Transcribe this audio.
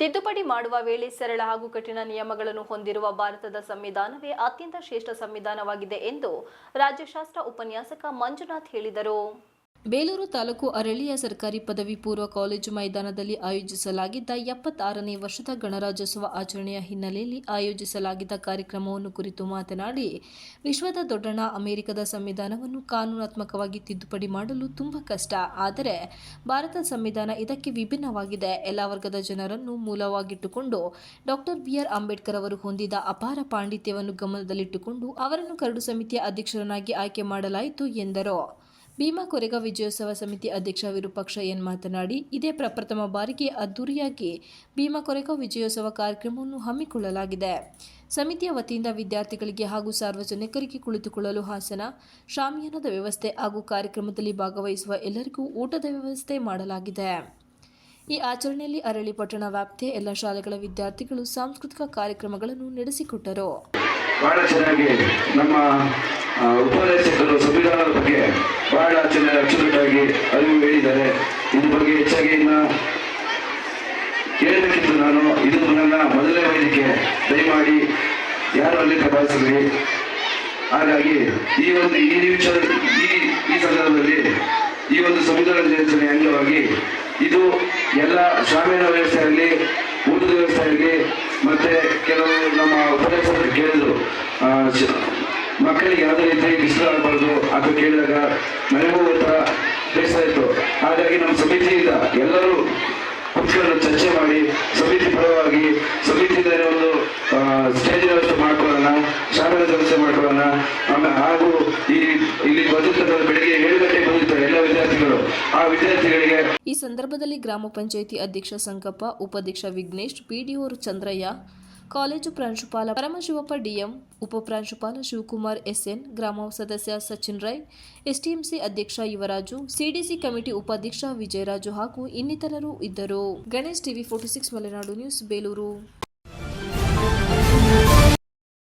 ತಿದ್ದುಪಡಿ ಮಾಡುವ ವೇಳೆ ಸರಳ ಹಾಗೂ ಕಠಿಣ ನಿಯಮಗಳನ್ನು ಹೊಂದಿರುವ ಭಾರತದ ಸಂವಿಧಾನವೇ ಅತ್ಯಂತ ಶ್ರೇಷ್ಠ ಸಂವಿಧಾನವಾಗಿದೆ ಎಂದು ರಾಜ್ಯಶಾಸ್ತ್ರ ಉಪನ್ಯಾಸಕ ಮಂಜುನಾಥ್ ಹೇಳಿದರು. ಬೇಲೂರು ತಾಲೂಕು ಅರಳಿಯ ಸರ್ಕಾರಿ ಪದವಿ ಪೂರ್ವ ಕಾಲೇಜು ಮೈದಾನದಲ್ಲಿ ಆಯೋಜಿಸಲಾಗಿದ್ದ ಎಪ್ಪತ್ತಾರನೇ ವರ್ಷದ ಗಣರಾಜ್ಯೋತ್ಸವ ಆಚರಣೆಯ ಹಿನ್ನೆಲೆಯಲ್ಲಿ ಆಯೋಜಿಸಲಾಗಿದ್ದ ಕಾರ್ಯಕ್ರಮವನ್ನು ಕುರಿತು ಮಾತನಾಡಿ, ವಿಶ್ವದ ದೊಡ್ಡಣ ಅಮೆರಿಕದ ಸಂವಿಧಾನವನ್ನು ಕಾನೂನಾತ್ಮಕವಾಗಿ ತಿದ್ದುಪಡಿ ಮಾಡಲು ತುಂಬ ಕಷ್ಟ. ಆದರೆ ಭಾರತ ಸಂವಿಧಾನ ಇದಕ್ಕೆ ವಿಭಿನ್ನವಾಗಿದೆ. ಎಲ್ಲ ವರ್ಗದ ಜನರನ್ನು ಮೂಲವಾಗಿಟ್ಟುಕೊಂಡು ಡಾಕ್ಟರ್ ಬಿಆರ್ ಅಂಬೇಡ್ಕರ್ ಅವರು ಹೊಂದಿದ ಅಪಾರ ಪಾಂಡಿತ್ಯವನ್ನು ಗಮನದಲ್ಲಿಟ್ಟುಕೊಂಡು ಅವರನ್ನು ಕರಡು ಸಮಿತಿಯ ಅಧ್ಯಕ್ಷರನ್ನಾಗಿ ಆಯ್ಕೆ ಮಾಡಲಾಯಿತು ಎಂದರು. ಭೀಮಾ ಕೊರೆಗ ವಿಜಯೋತ್ಸವ ಸಮಿತಿ ಅಧ್ಯಕ್ಷ ವಿರೂಪಾಕ್ಷ ಎನ್ ಮಾತನಾಡಿ, ಇದೇ ಪ್ರಪ್ರಥಮ ಬಾರಿಗೆ ಅದ್ದೂರಿಯಾಗಿ ಭೀಮಾ ಕೊರೆಗ ವಿಜಯೋತ್ಸವ ಕಾರ್ಯಕ್ರಮವನ್ನು ಹಮ್ಮಿಕೊಳ್ಳಲಾಗಿದೆ. ಸಮಿತಿಯ ವತಿಯಿಂದ ವಿದ್ಯಾರ್ಥಿಗಳಿಗೆ ಹಾಗೂ ಸಾರ್ವಜನಿಕರಿಗೆ ಕುಳಿತುಕೊಳ್ಳಲು ಹಾಸನ, ಶಾಮಿಯಾನದ ವ್ಯವಸ್ಥೆ ಹಾಗೂ ಕಾರ್ಯಕ್ರಮದಲ್ಲಿ ಭಾಗವಹಿಸುವ ಎಲ್ಲರಿಗೂ ಊಟದ ವ್ಯವಸ್ಥೆ ಮಾಡಲಾಗಿದೆ. ಈ ಆಚರಣೆಯಲ್ಲಿ ಅರಳಿ ಪಟ್ಟಣ ವ್ಯಾಪ್ತಿಯ ಎಲ್ಲ ಶಾಲೆಗಳ ವಿದ್ಯಾರ್ಥಿಗಳು ಸಾಂಸ್ಕೃತಿಕ ಕಾರ್ಯಕ್ರಮಗಳನ್ನು ನಡೆಸಿಕೊಟ್ಟರು. ಬಹಳ ಚೆನ್ನಾಗಿ ನಮ್ಮ ಉಪನ್ಯಾಸಕರು ಸಂವಿಧಾನದ ಬಗ್ಗೆ ಬಹಳ ಚೆನ್ನಾಗಿ ಅಚ್ಚುಕಟ್ಟಾಗಿ ಅರಿವು ಹೇಳಿದ್ದಾರೆ. ಇದ್ರ ಬಗ್ಗೆ ಹೆಚ್ಚಾಗಿ ಇನ್ನ ಕೇಳಬೇಕಿತ್ತು ನಾನು. ಇದು ನನ್ನ ಮೊದಲನೇ ವೇದಿಕೆ. ದಯಮಾಡಿ ಯಾರು ಅಲ್ಲಿ ಕಬಾಯಿಸಿದ್ರಿ ಹಾಗಾಗಿ ಈ ಒಂದು, ಈ ನಿಮಿಷ, ಈ ಈ ಸಂದರ್ಭದಲ್ಲಿ ಈ ಒಂದು ಸಂವಿಧಾನ ದಿನಾಚರಣೆ ಅಂಗವಾಗಿ ಇದು ಎಲ್ಲ ಗ್ರಾಮೀಣ ವ್ಯವಸ್ಥೆಯಲ್ಲಿ ಊಟದ ವ್ಯವಸ್ಥೆಯಲ್ಲಿ ಮತ್ತೆ ಕೆಲವು ನಮ್ಮ ಉಪನ್ಯಾಸಕರು ಕೇಳಿದ್ರು. ಮಕ್ಕಳಿಗೆ ಯಾವುದೇ ರೀತಿ ಬಿಸಿಲಾಗಬಾರ್ದು ಅದು ಕೇಳಿದಾಗ ನನಗೂ ಒಂಥರ ಬೇಸರ ಇತ್ತು. ಹಾಗಾಗಿ ನಮ್ಮ ಸಮಿತಿಯಿಂದ ಎಲ್ಲರೂ ಕುತ್ಕೊಂಡು ಚರ್ಚೆ ಮಾಡಿ, ಸಮಿತಿ ಪರವಾಗಿ ಸಮಿತಿಯಿಂದ ಒಂದು ಸ್ಟೇಜ್ ವ್ಯವಸ್ಥೆ ಮಾಡ್ಕೊಳ್ಳೋಣ ಶಾಲೆ ವ್ಯವಸ್ಥೆ ಮಾಡ್ಕೊಳ್ಳೋಣ. ಆಮೇಲೆ ಹಾಗೂ ಈ, ಇಲ್ಲಿ ಬಂದಿರ್ತಕ್ಕಂಥ ಬೆಳಿಗ್ಗೆ ಏಳು ಗಂಟೆಗೆ ಬಂದಿರ್ತಾರೆ ಎಲ್ಲ ವಿದ್ಯಾರ್ಥಿಗಳು, ಆ ವಿದ್ಯಾರ್ಥಿಗಳಿಗೆ ಈ ಸಂದರ್ಭದಲ್ಲಿ ಗ್ರಾಮ ಪಂಚಾಯಿತಿ ಅಧ್ಯಕ್ಷ ಸಂಕಪ್ಪ, ಉಪಾಧ್ಯಕ್ಷ ವಿಘ್ನೇಶ್ ಪಿಡಿಒ ಚಂದ್ರಯ್ಯ ಕಾಲೇಜು ಪ್ರಾಂಶುಪಾಲ ಪರಮಶಿವಪ್ಪ ಡಿಎಂ ಉಪಪ್ರಾಂಶುಪಾಲ ಶಿವಕುಮಾರ್ ಎಸ್ಎನ್, ಗ್ರಾಮ ಸದಸ್ಯ ಸಚಿನ್ ರೈ, ಎಸ್ಟಿಎಂಸಿ ಅಧ್ಯಕ್ಷ ಯುವರಾಜು, ಸಿಡಿಸಿ ಕಮಿಟಿ ಉಪಾಧ್ಯಕ್ಷ ವಿಜಯರಾಜು ಹಾಗೂ ಇನ್ನಿತರರು ಇದ್ದರು. Ganesh TV forty six Malenadu news, Belur.